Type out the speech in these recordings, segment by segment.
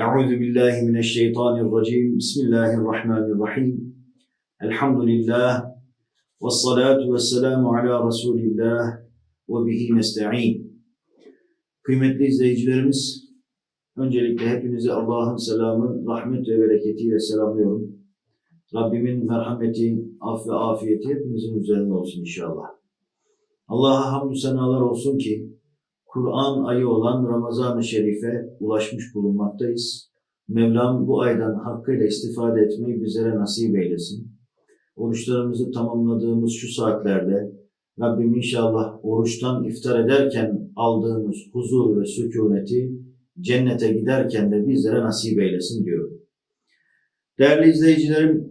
Euzu billahi mineşşeytanirracim. Bismillahirrahmanirrahim. Elhamdülillah. Ve salatu ve ala Resulillah ve bihi nesta'in. Kıymetli izleyicilerimiz, öncelikle hepinizi Allah'ın selamı, rahmet ve bereketiyle selamlıyorum. Rabbimin merhameti, af ve afiyeti hepimizin üzerine olsun inşallah. Allah'a hamdü senalar olsun ki Kur'an ayı olan Ramazan-ı Şerif'e ulaşmış bulunmaktayız. Mevlam bu aydan hakkıyla istifade etmeyi bizlere nasip eylesin. Oruçlarımızı tamamladığımız şu saatlerde Rabbim inşallah oruçtan iftar ederken aldığımız huzur ve sükuneti cennete giderken de bizlere nasip eylesin diyorum. Değerli izleyicilerim,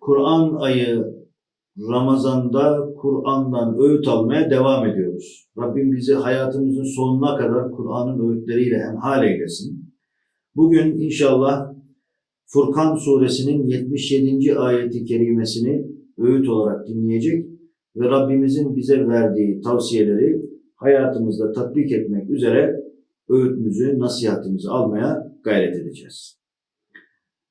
Kur'an ayı Ramazan'da Kur'an'dan öğüt almaya devam ediyoruz. Rabbim bizi hayatımızın sonuna kadar Kur'an'ın öğütleriyle hemhal eylesin. Bugün inşallah Furkan suresinin 77. ayeti kerimesini öğüt olarak dinleyecek ve Rabbimizin bize verdiği tavsiyeleri hayatımızda tatbik etmek üzere öğütümüzü, nasihatimizi almaya gayret edeceğiz.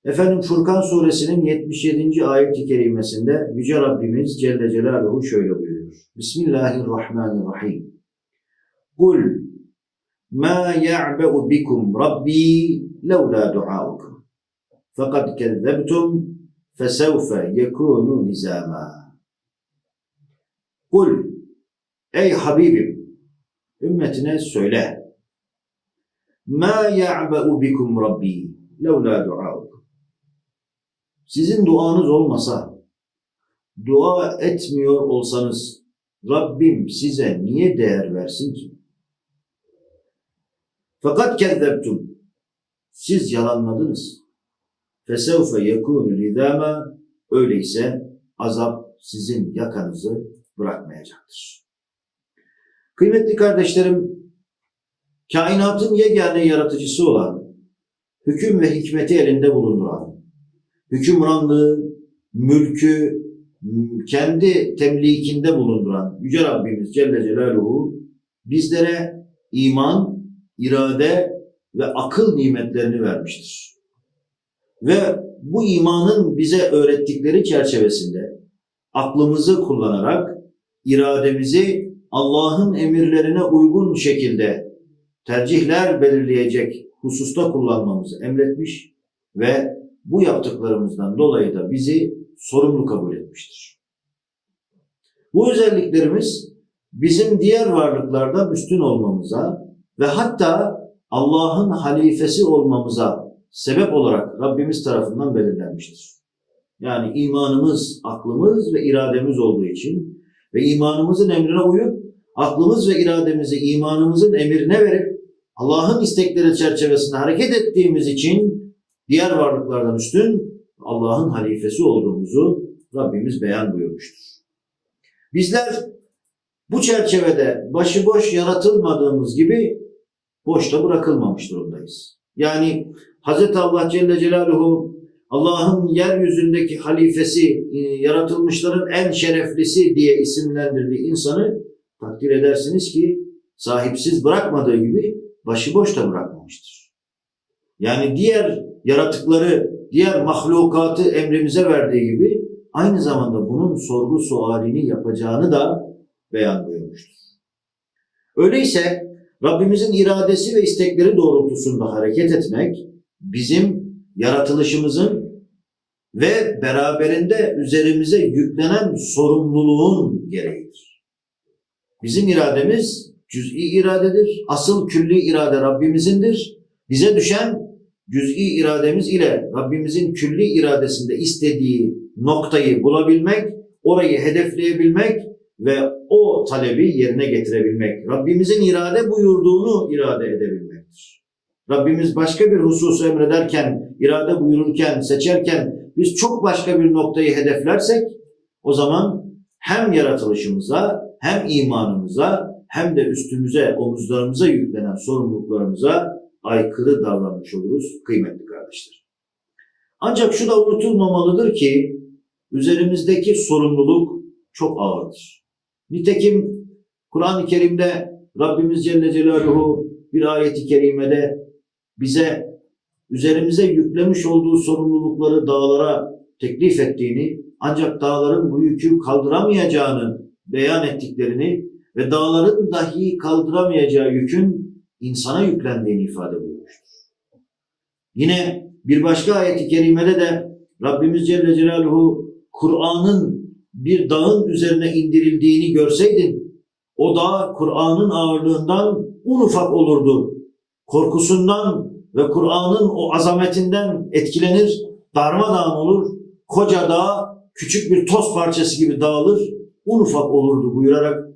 Efendim Furkan suresinin 77. ayet-i kerimesinde Yüce Rabbimiz Celle Celaluhu şöyle buyuruyor. Bismillahirrahmanirrahim. Kul ma ya'be'u bikum rabbi levla duaukum. Fakat kezzebtum fesevfe yekunu lizama. Kul ey Habibim ümmetine söyle. Ma ya'be'u bikum rabbi levla duaukum. Sizin duanız olmasa, dua etmiyor olsanız Rabbim size niye değer versin ki? Fakat kezzebtum. Siz yalanladınız. Fesevfe yekûnü lidâme öyleyse azap sizin yakanızı bırakmayacaktır. Kıymetli kardeşlerim, kainatın yegane yaratıcısı olan, hüküm ve hikmeti elinde bulunduran, hükümranlığı, mülkü kendi temlikinde bulunduran Yüce Rabbimiz Celle Celaluhu bizlere iman, irade ve akıl nimetlerini vermiştir. Ve bu imanın bize öğrettikleri çerçevesinde aklımızı kullanarak irademizi Allah'ın emirlerine uygun şekilde tercihler belirleyecek hususta kullanmamızı emretmiş ve bu yaptıklarımızdan dolayı da bizi sorumlu kabul etmiştir. Bu özelliklerimiz bizim diğer varlıklardan üstün olmamıza ve hatta Allah'ın halifesi olmamıza sebep olarak Rabbimiz tarafından belirlenmiştir. Yani imanımız, aklımız ve irademiz olduğu için ve imanımızın emrine uyup aklımız ve irademizi imanımızın emrine verip Allah'ın istekleri çerçevesinde hareket ettiğimiz için diğer varlıklardan üstün Allah'ın halifesi olduğumuzu Rabbimiz beyan buyurmuştur. Bizler bu çerçevede başıboş yaratılmadığımız gibi boşta bırakılmamış durumdayız. Yani Hz. Allah Celle Celaluhu Allah'ın yeryüzündeki halifesi, e, yaratılmışların en şereflisi diye isimlendirdiği insanı takdir edersiniz ki sahipsiz bırakmadığı gibi başıboş da bırakmamıştır. Yani diğer yaratıkları, diğer mahlukatı emrimize verdiği gibi aynı zamanda bunun sorgu sualini yapacağını da beyan buyurmuştur. Öyleyse Rabbimizin iradesi ve istekleri doğrultusunda hareket etmek bizim yaratılışımızın ve beraberinde üzerimize yüklenen sorumluluğun gereğidir. Bizim irademiz cüz'i iradedir. Asıl külli irade Rabbimizindir. Bize düşen cüz'i irademiz ile Rabbimizin külli iradesinde istediği noktayı bulabilmek, orayı hedefleyebilmek ve o talebi yerine getirebilmek. Rabbimizin irade buyurduğunu irade edebilmektir. Rabbimiz başka bir hususu emrederken, irade buyururken, seçerken biz çok başka bir noktayı hedeflersek o zaman hem yaratılışımıza, hem imanımıza, hem de üstümüze, omuzlarımıza yüklenen sorumluluklarımıza aykırı davranmış oluruz kıymetli kardeşler. Ancak şu da unutulmamalıdır ki üzerimizdeki sorumluluk çok ağırdır. Nitekim Kur'an-ı Kerim'de Rabbimiz Celle Celaluhu bir ayeti kerimede bize üzerimize yüklemiş olduğu sorumlulukları dağlara teklif ettiğini ancak dağların bu yükü kaldıramayacağını beyan ettiklerini ve dağların dahi kaldıramayacağı yükün insana yüklendiğini ifade buyurmuştur. Yine bir başka ayet-i kerimede de Rabbimiz Celle Celaluhu Kur'an'ın bir dağın üzerine indirildiğini görseydin o dağ Kur'an'ın ağırlığından un ufak olurdu. Korkusundan ve Kur'an'ın o azametinden etkilenir, darmadağın olur. Koca dağ küçük bir toz parçası gibi dağılır, un ufak olurdu buyurarak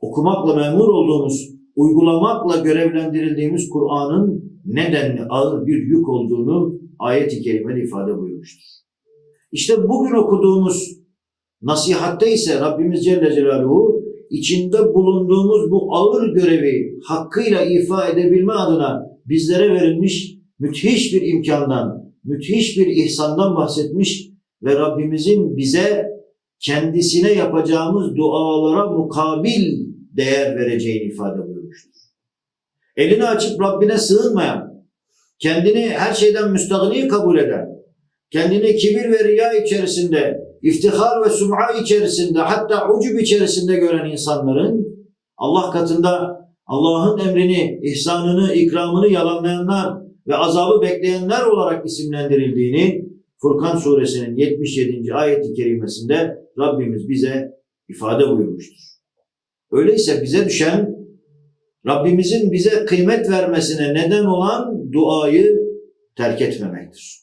okumakla memur olduğumuz, uygulamakla görevlendirildiğimiz Kur'an'ın nedenli ağır bir yük olduğunu ayet-i kerimede ifade buyurmuştur. İşte bugün okuduğumuz nasihatte ise Rabbimiz Celle Celaluhu içinde bulunduğumuz bu ağır görevi hakkıyla ifa edebilme adına bizlere verilmiş müthiş bir imkandan, müthiş bir ihsandan bahsetmiş ve Rabbimizin bize kendisine yapacağımız dualara mukabil değer vereceğini ifade buyurmuştur. Elini açıp Rabbine sığınmayan, kendini her şeyden müstahni kabul eden, kendini kibir ve riya içerisinde, iftihar ve sum'a içerisinde, hatta ucub içerisinde gören insanların Allah katında Allah'ın emrini, ihsanını, ikramını yalanlayanlar ve azabı bekleyenler olarak isimlendirildiğini Furkan suresinin 77. ayeti kerimesinde Rabbimiz bize ifade buyurmuştur. Öyleyse bize düşen Rabbimizin bize kıymet vermesine neden olan duayı terk etmemektir.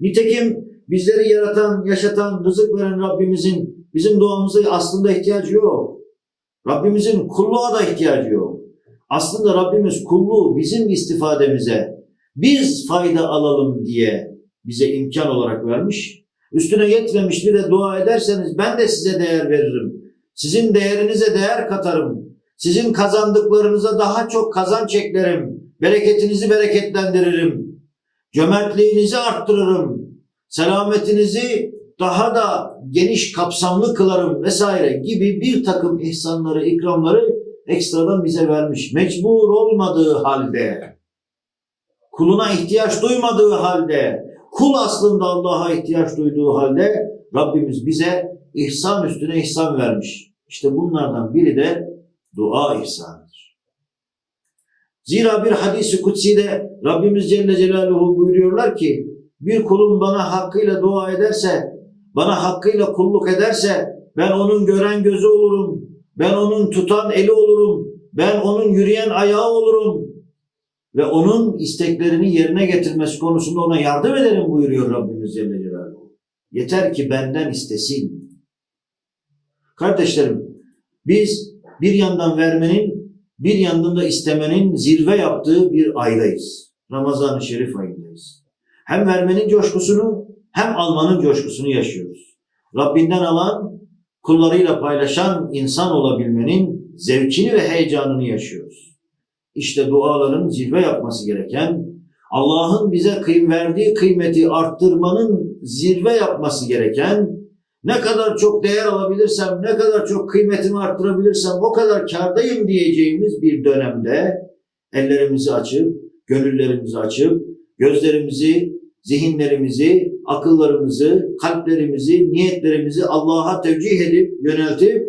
Nitekim bizleri yaratan, yaşatan, rızık veren Rabbimizin bizim duamıza aslında ihtiyacı yok. Rabbimizin kulluğa da ihtiyacı yok. Aslında Rabbimiz kulluğu bizim istifademize, biz fayda alalım diye bize imkan olarak vermiş. Üstüne yetmemiş bir de dua ederseniz ben de size değer veririm. Sizin değerinize değer katarım. Sizin kazandıklarınıza daha çok kazanç eklerim. Bereketinizi bereketlendiririm. Cömertliğinizi arttırırım. Selametinizi daha da geniş kapsamlı kılarım vesaire gibi bir takım ihsanları, ikramları ekstradan bize vermiş. Mecbur olmadığı halde, kuluna ihtiyaç duymadığı halde, kul aslında Allah'a ihtiyaç duyduğu halde Rabbimiz bize ihsan üstüne ihsan vermiş. İşte bunlardan biri de dua ihsanıdır. Zira bir hadisi kutsi'de Rabbimiz Celle Celaluhu buyuruyorlar ki bir kulum bana hakkıyla dua ederse, bana hakkıyla kulluk ederse ben onun gören gözü olurum, ben onun tutan eli olurum, ben onun yürüyen ayağı olurum ve onun isteklerini yerine getirmesi konusunda ona yardım ederim buyuruyor Rabbimiz Celle Celaluhu. Yeter ki benden istesin. Kardeşlerim, biz bir yandan vermenin, bir yandan da istemenin zirve yaptığı bir aydayız. Ramazan-ı Şerif ayındayız. Hem vermenin coşkusunu hem almanın coşkusunu yaşıyoruz. Rabbinden alan, kullarıyla paylaşan insan olabilmenin zevkini ve heyecanını yaşıyoruz. İşte duaların zirve yapması gereken, Allah'ın bize kıym verdiği kıymeti arttırmanın zirve yapması gereken, ne kadar çok değer alabilirsem, ne kadar çok kıymetimi arttırabilirsem o kadar kardayım diyeceğimiz bir dönemde ellerimizi açıp, gönüllerimizi açıp, gözlerimizi, zihinlerimizi, akıllarımızı, kalplerimizi, niyetlerimizi Allah'a tevcih edip, yöneltip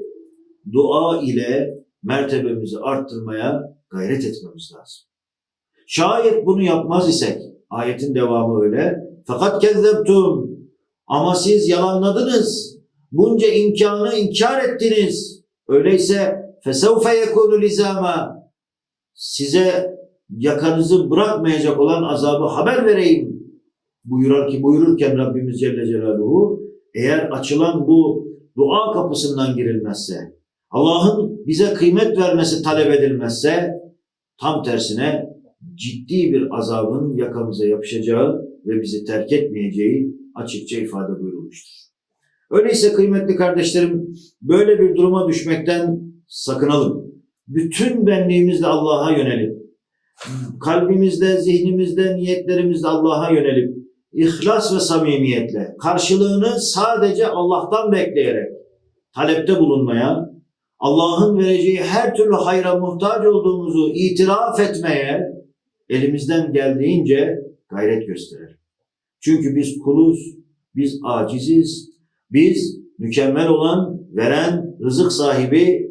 dua ile mertebemizi arttırmaya gayret etmemiz lazım. Şayet bunu yapmaz isek, ayetin devamı öyle, fakat kezzeptum, ama siz yalanladınız. Bunca imkanı inkar ettiniz. Öyleyse fesevfe yekunu lizama. Size yakanızı bırakmayacak olan azabı haber vereyim. Buyurar ki buyururken Rabbimiz Celle Celaluhu eğer açılan bu dua kapısından girilmezse, Allah'ın bize kıymet vermesi talep edilmezse tam tersine ciddi bir azabın yakamıza yapışacağı ve bizi terk etmeyeceği açıkça ifade buyurulmuştur. Öyleyse kıymetli kardeşlerim böyle bir duruma düşmekten sakınalım. Bütün benliğimizle Allah'a yönelip, kalbimizde, zihnimizde, niyetlerimizde Allah'a yönelip, ihlas ve samimiyetle, karşılığını sadece Allah'tan bekleyerek, talepte bulunmaya, Allah'ın vereceği her türlü hayra muhtaç olduğumuzu itiraf etmeye, elimizden geldiğince gayret gösterelim. Çünkü biz kuluz, biz aciziz, biz mükemmel olan, veren, rızık sahibi,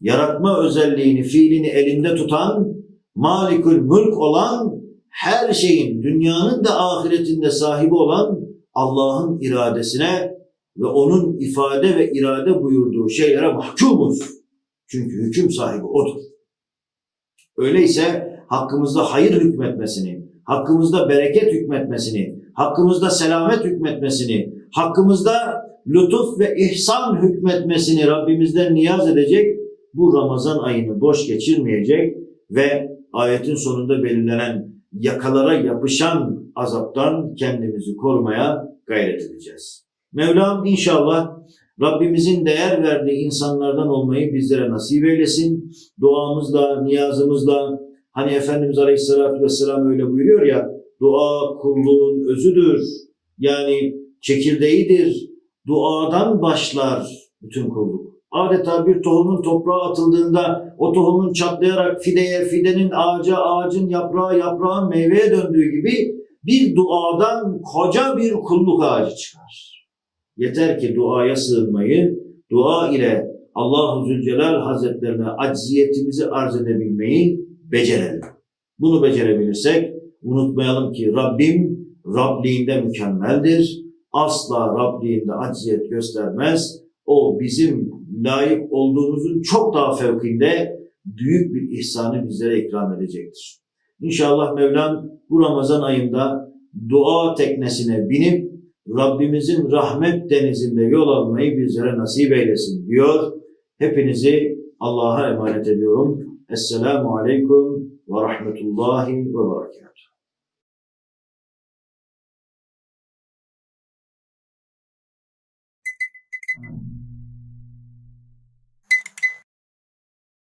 yaratma özelliğini, fiilini elinde tutan, malikül mülk olan, her şeyin, dünyanın da ahiretinde sahibi olan Allah'ın iradesine ve onun ifade ve irade buyurduğu şeylere mahkumuz. Çünkü hüküm sahibi O'dur. Öyleyse hakkımızda hayır hükmetmesini, hakkımızda bereket hükmetmesini, hakkımızda selamet hükmetmesini, hakkımızda lütuf ve ihsan hükmetmesini Rabbimizden niyaz edecek, bu Ramazan ayını boş geçirmeyecek ve ayetin sonunda belirlenen yakalara yapışan azaptan kendimizi korumaya gayret edeceğiz. Mevlam inşallah Rabbimizin değer verdiği insanlardan olmayı bizlere nasip eylesin. Duamızla, niyazımızla, hani Efendimiz Aleyhisselatü Vesselam öyle buyuruyor ya, dua kulluğun özüdür. Yani çekirdeğidir. Duadan başlar bütün kulluk. Adeta bir tohumun toprağa atıldığında o tohumun çatlayarak fideye, fidenin ağaca, ağacın yaprağı, yaprağın meyveye döndüğü gibi bir duadan koca bir kulluk ağacı çıkar. Yeter ki duaya sığınmayı, dua ile Allah-u Zülcelal Hazretlerine acziyetimizi arz edebilmeyi becerelim. Bunu becerebilirsek unutmayalım ki Rabbim Rabliğinde mükemmeldir. Asla Rabliğinde acziyet göstermez. O bizim layık olduğumuzun çok daha fevkinde büyük bir ihsanı bizlere ikram edecektir. İnşallah Mevlam bu Ramazan ayında dua teknesine binip Rabbimizin rahmet denizinde yol almayı bizlere nasip eylesin diyor. Hepinizi Allah'a emanet ediyorum. Esselamu Aleyküm ve Rahmetullahi ve Berekatuhu.